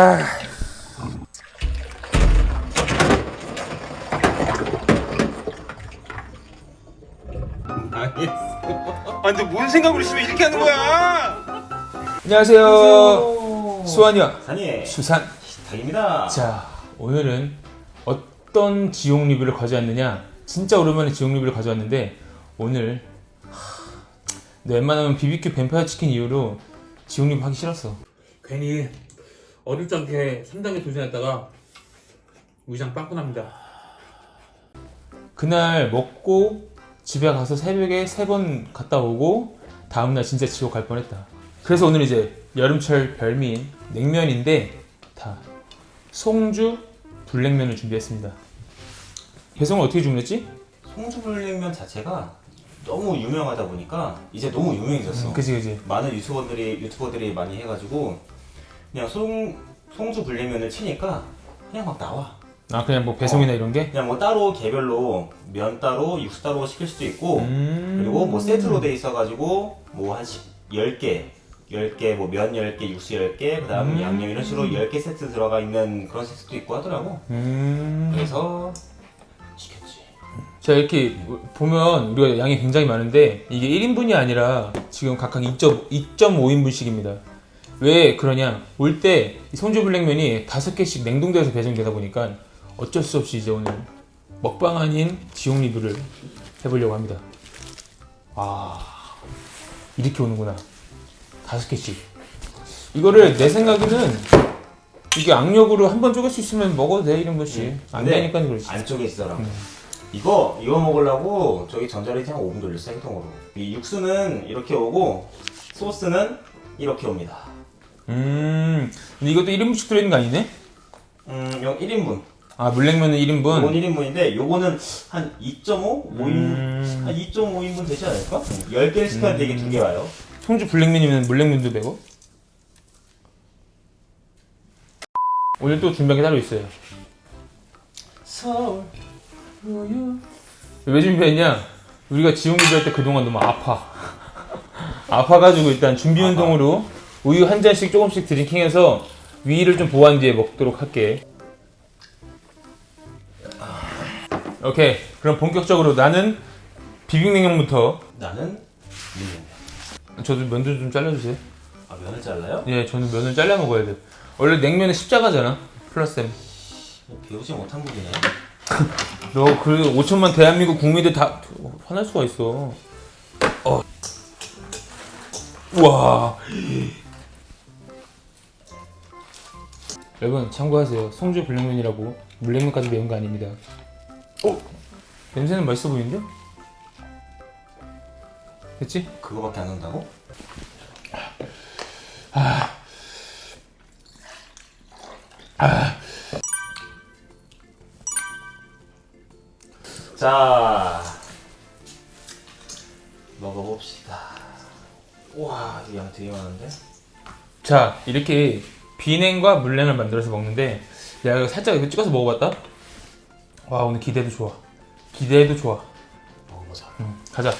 아 근데 뭔 생각으로 씨발 이렇게 하는 거야? 안녕하세요. 수환이와 수산. 닭입니다. 자, 오늘은 어떤 지옥 리뷰를 가져왔느냐? 진짜 오랜만에 지옥 리뷰를 가져왔는데 오늘 하, 내 웬만하면 BBQ 뱀파이어 치킨 이후로 지옥 리뷰 하기 싫었어. 괜히 어릴 적에 3단계 도전했다가 위장 빵꾸 납니다. 그날 먹고 집에 가서 새벽에 세 번 갔다 오고 다음날 진짜 지옥 갈 뻔했다. 그래서 오늘 이제 여름철 별미인 냉면인데 다 송주 불냉면을 준비했습니다. 배송을 어떻게 주문했지? 송주불냉면 자체가 너무 유명하다 보니까 이제 너무 유명해졌어. 그지 그지. 많은 유튜버들이 유튜버들이 많이 해가지고 그냥 송 송주불냉면을 치니까 그냥 막 나와. 아 그냥 뭐 배송이나 이런 게? 그냥 뭐 따로 개별로 면 따로 육수 따로 시킬 수도 있고 음. 그리고 뭐 세트로 돼 있어가지고 뭐 한 10개 10개 뭐 면 10개 육수 10개 그 다음 음. 양념 이런 식으로 10개 세트 들어가 있는 그런 세트도 있고 하더라고 음. 그래서 시켰지 자 이렇게 보면 우리가 양이 굉장히 많은데 이게 1인분이 아니라 지금 각각 2.5인분씩입니다. 왜 그러냐? 올 때 송주 불냉면이 다섯 개씩 냉동돼서 배송되다 보니까 어쩔 수 없이 이제 오늘 먹방 아닌 지옥 리뷰를 해보려고 합니다. 아 이렇게 오는구나. 다섯 개씩. 이거를 내 생각에는 이게 악력으로 한 번 쪼갤 수 있으면 먹어도 돼 이런 것이 안 근데 되니까 그렇지. 안쪽에 있어라 이거 이거 먹으려고 저기 전자레인지 한 5분 돌렸어 행동으로 이 육수는 이렇게 오고 소스는 이렇게 옵니다 음, 근데 이것도 1인분씩 들어있는 거 아니네? 음 이거 1인분 아, 물냉면은 이건 1인분? 1인분인데 요거는 한 2.5? 5인 음. 한 2.5인분 되지 않을까? 10개를 시켰는데 이게 두 개 와요 송주 불냉면이면 물냉면도 되고? 오늘 또 준비한 게 따로 있어요. 서울 왜 준비했냐? 우리가 지옥 리뷰할 때 그동안 너무 아파. 아파가지고 일단 준비 운동으로 우유 한 잔씩 조금씩 드링킹해서 위를 좀 보완 뒤에 먹도록 할게. 오케이. 그럼 본격적으로 나는 비빔냉면부터 나는 밀냉면 저도 면도 좀 잘라주세요. 아 면을 잘라요? 예, 저는 면을 잘라 먹어야 돼. 원래 냉면은 십자가잖아. 플러스엠. 배우지 못한 분이네 너 그 5천만 대한민국 국민들 다 화날 수가 있어. 어. 우와. 여러분 참고하세요. 송주 불냉면이라고 물냉면까지 매운 거 아닙니다. 어? 냄새는 맛있어 보이는데? 됐지? 그거밖에 안 온다고? 자 먹어봅시다. 와, 이 양 되게 많은데? 자 이렇게 비냉과 물냉을 만들어서 먹는데 야 이거 살짝 이거 찍어서 먹어봤다? 와 오늘 기대도 좋아. 기대도 좋아. 먹어보자. 응, 가자.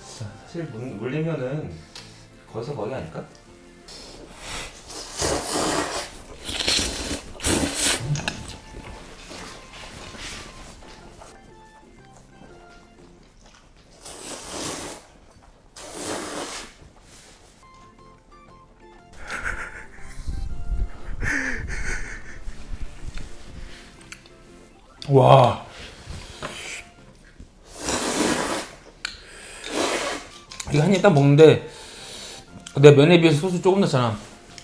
사실 물, 물냉면은 거기서 거기 아닐까? 와. 이거 한 입 딱 먹는데 내 면에 비해서 소스 조금 넣잖아.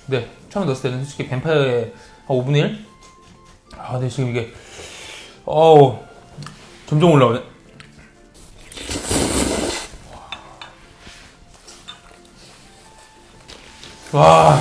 근데 처음에 넣었을 때는 솔직히 뱀파이어의 한 5분의 1? 아, 근데 지금 이게 어우 점점 올라오네. 와.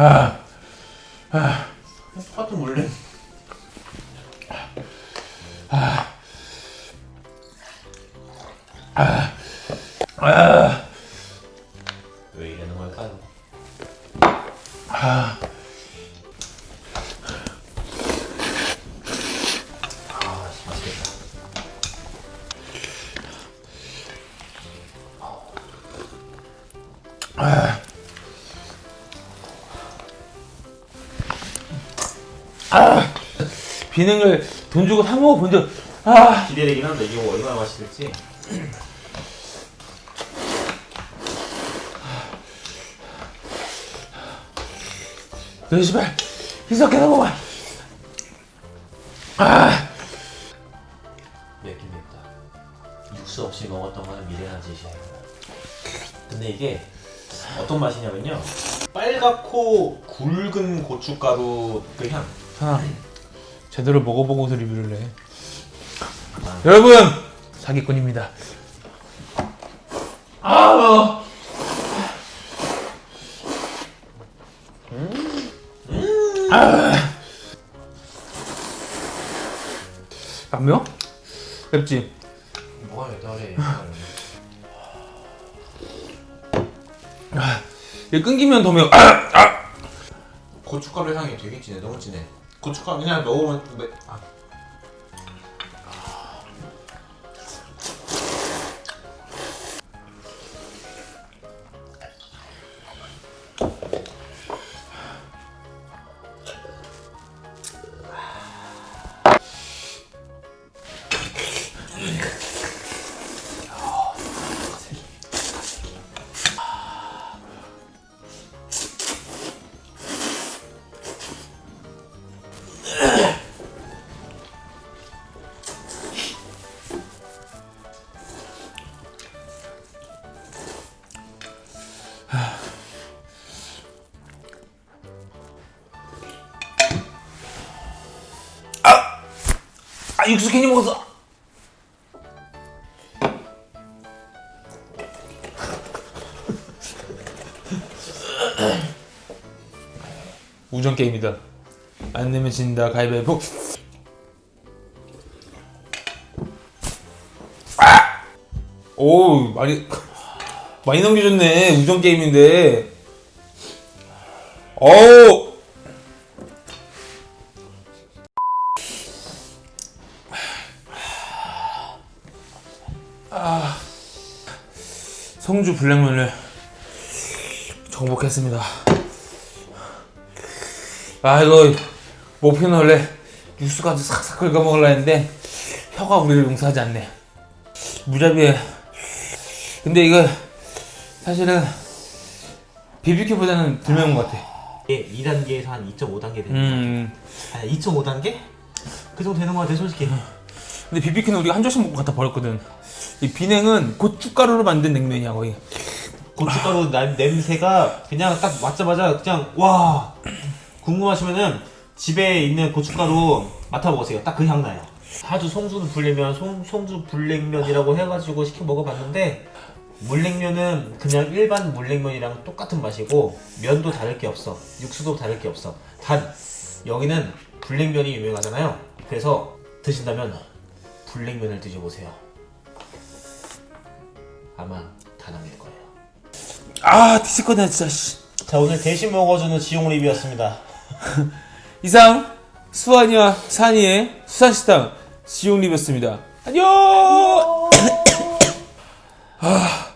아, 파트 몰래. 왜 이러는 걸까요? 아, 비냉을 돈 주고 사 먹어 본 적, 아, 기대되긴 한데 이게 얼마나 맛있을지. 너 씨발, 희석해서 먹어. 맵긴 맵다. 육수 없이 먹었던 거는 미련한 짓이야. 근데 이게 어떤 맛이냐면요. 빨갛고 굵은 고춧가루 그 향. 하나, 제대로 먹어보고서 리뷰를 해. 여러분, 사기꾼입니다. 아, 아. 안 매워? 맵지? 뭐가 여달에 이거 끊기면 더 매워. 아, 고춧가루 향이 되게 진해. 너무 진해. 고춧가루 그냥 먹으면 매... 아. 괜히 먹었어. 우정 게임이다. 안 내면 진다. 가위바위보. 아! 오, 많이 많이 넘겨줬네. 우정 게임인데. 어우. 블랙면을 정복했습니다. 아 이거 목표는 원래 육수까지 싹싹 긁어 먹으려 했는데 혀가 우리를 용서하지 않네. 무자비해. 근데 이거 사실은 BBQ보다는 덜 매운 것 같아. 이게 2단계에서 한 2.5단계 되는 음. 아니 2.5단계? 그 정도 되는 거 같아 솔직히 근데 BBQ는 우리가 한 절씩 먹고 갖다 버렸거든. 이 비냉은 고춧가루로 만든 냉면이야 거의. 고춧가루 나- 냄새가 그냥 딱 맞자마자 그냥 와! 궁금하시면은 집에 있는 고춧가루 맡아보세요. 딱 그 향 나요. 아주 송수 불냉면 송, 송주 불냉면이라고 해가지고 시켜 먹어봤는데 물냉면은 그냥 일반 물냉면이랑 똑같은 맛이고 면도 다를 게 없어. 육수도 다를 게 없어. 단 여기는 불냉면이 유명하잖아요. 그래서 드신다면 불냉면을 드셔보세요 아마 다 남길 거예요 아 뒤질 거다 진짜. 씨. 자 오늘 대신 먹어주는 지용 리뷰였습니다. 이상 수환이와 산이의 수산식당 지용 리뷰였습니다. 안녕. 아.